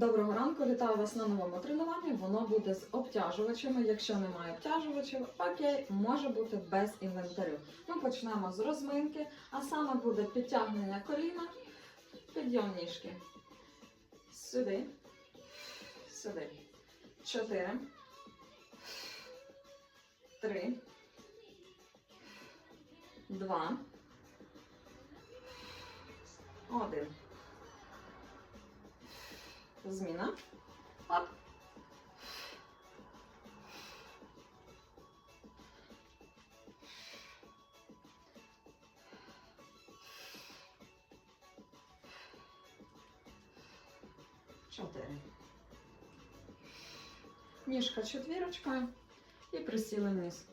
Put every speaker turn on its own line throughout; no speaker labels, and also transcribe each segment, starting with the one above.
Доброго ранку, вітаю вас на новому тренуванні. Воно буде з обтяжувачами. Якщо немає обтяжувачів, окей, може бути без інвентарю. Ми почнемо з розминки, а саме буде підтягнення коліна, підйом ніжки. Сюди, сюди. Чотири. Три. Два. Один. Зміна. Оп. Чотири. Ніжка четвірочкою і присіли вниз.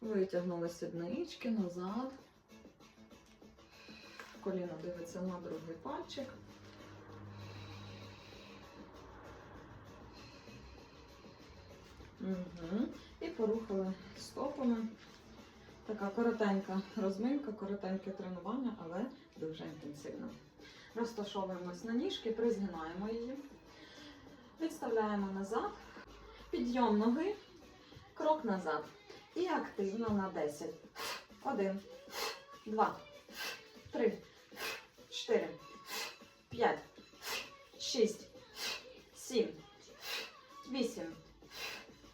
Витягнули сіднички назад. Коліно дивиться на другий пальчик. І порухали стопами. Така коротенька розминка, коротеньке тренування, але дуже інтенсивно. Розташовуємось на ніжки, призгинаємо її, відставляємо назад, підйом ноги, крок назад. І активно на 10. Один, два, три, чотири, п'ять, шість, сім, вісім.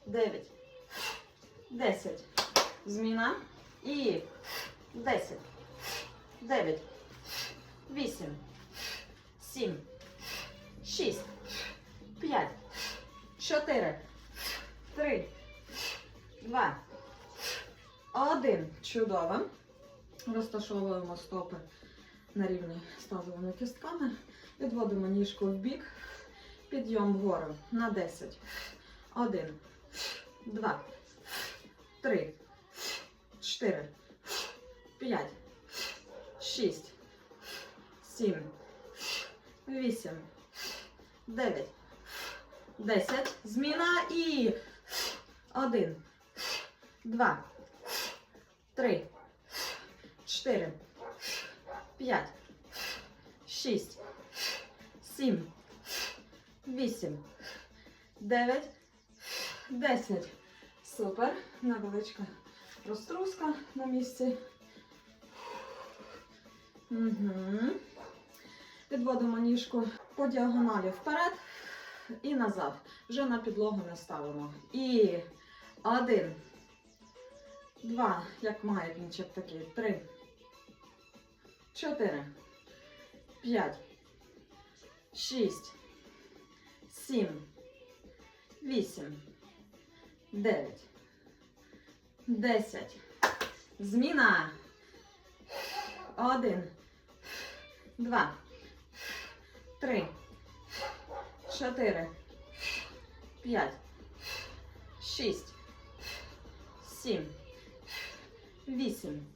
9, 10. Зміна. І 10, 9, 8, 7, 6, 5, 4, 3, 2, 1. Чудово. Розташовуємо стопи на рівні з кістками. Відводимо ніжку в бік. Підйом вгору на 10. 1, два, три, чотири, п'ять, шість, сім, вісім, дев'ять, десять. Зміна і один, два, три, чотири, п'ять, шість, сім, вісім, дев'ять. 10. Супер. Невеличка розтруска на місці. Угу. Підводимо ніжку по діагоналі вперед і назад. Вже на підлогу не ставимо. І один, два, як маятничок такий, три, чотири, п'ять, шість, сім, вісім. 9, 10. Зміна. 1, 2, 3, 4, 5, 6, 7, 8,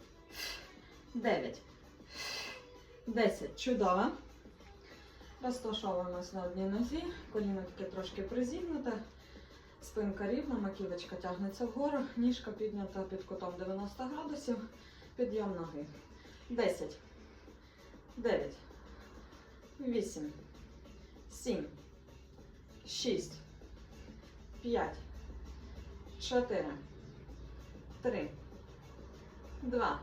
9, 10. Чудово. Розташовуємось на одній нозі. Коліно таке трошки призігнуте. Спинка рівна, маківочка тягнеться вгору, ніжка піднята під кутом 90 градусів, підйом ноги. 10, 9, 8, 7, 6, 5, 4, 3, 2,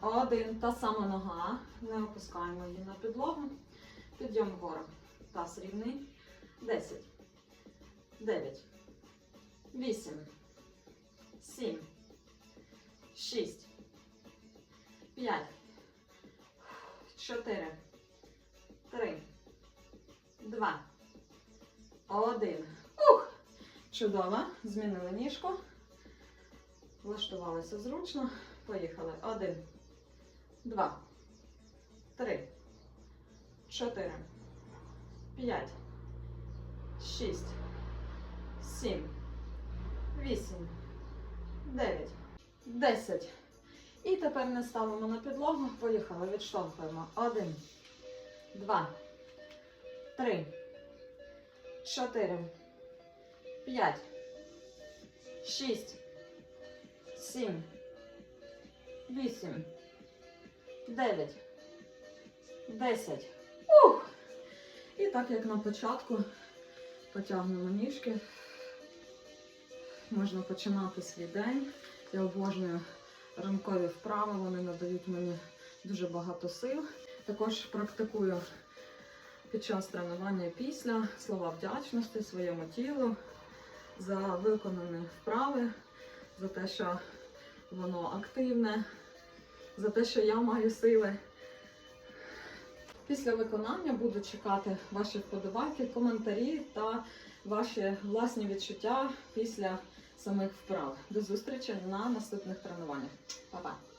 1. Та сама нога. Не опускаємо її на підлогу. Підйом вгору. Таз рівний. 10. 9, 8, 7, 6, 5, 4, 3, 2, 1. Ух! Чудово. Змінили ніжку. Влаштувалися зручно. Поїхали. Один, два, три, чотири, п'ять, шість. 7, 8, 9, 10. І тепер не ставимо на підлогу. Поїхали. Відштовхуємо. 1, 2, 3, 4, 5, 6, 7, 8, 9, 10. Ух! І так, як на початку, потягнемо ніжки. Можна починати свій день. Я обожнюю ранкові вправи, вони надають мені дуже багато сил. Також практикую під час тренування після слова вдячності своєму тілу за виконані вправи, за те, що воно активне, за те, що я маю сили. Після виконання буду чекати ваші вподобайки, коментарі та ваші власні відчуття після самих вправ. До зустрічі на наступних тренуваннях. Па-па!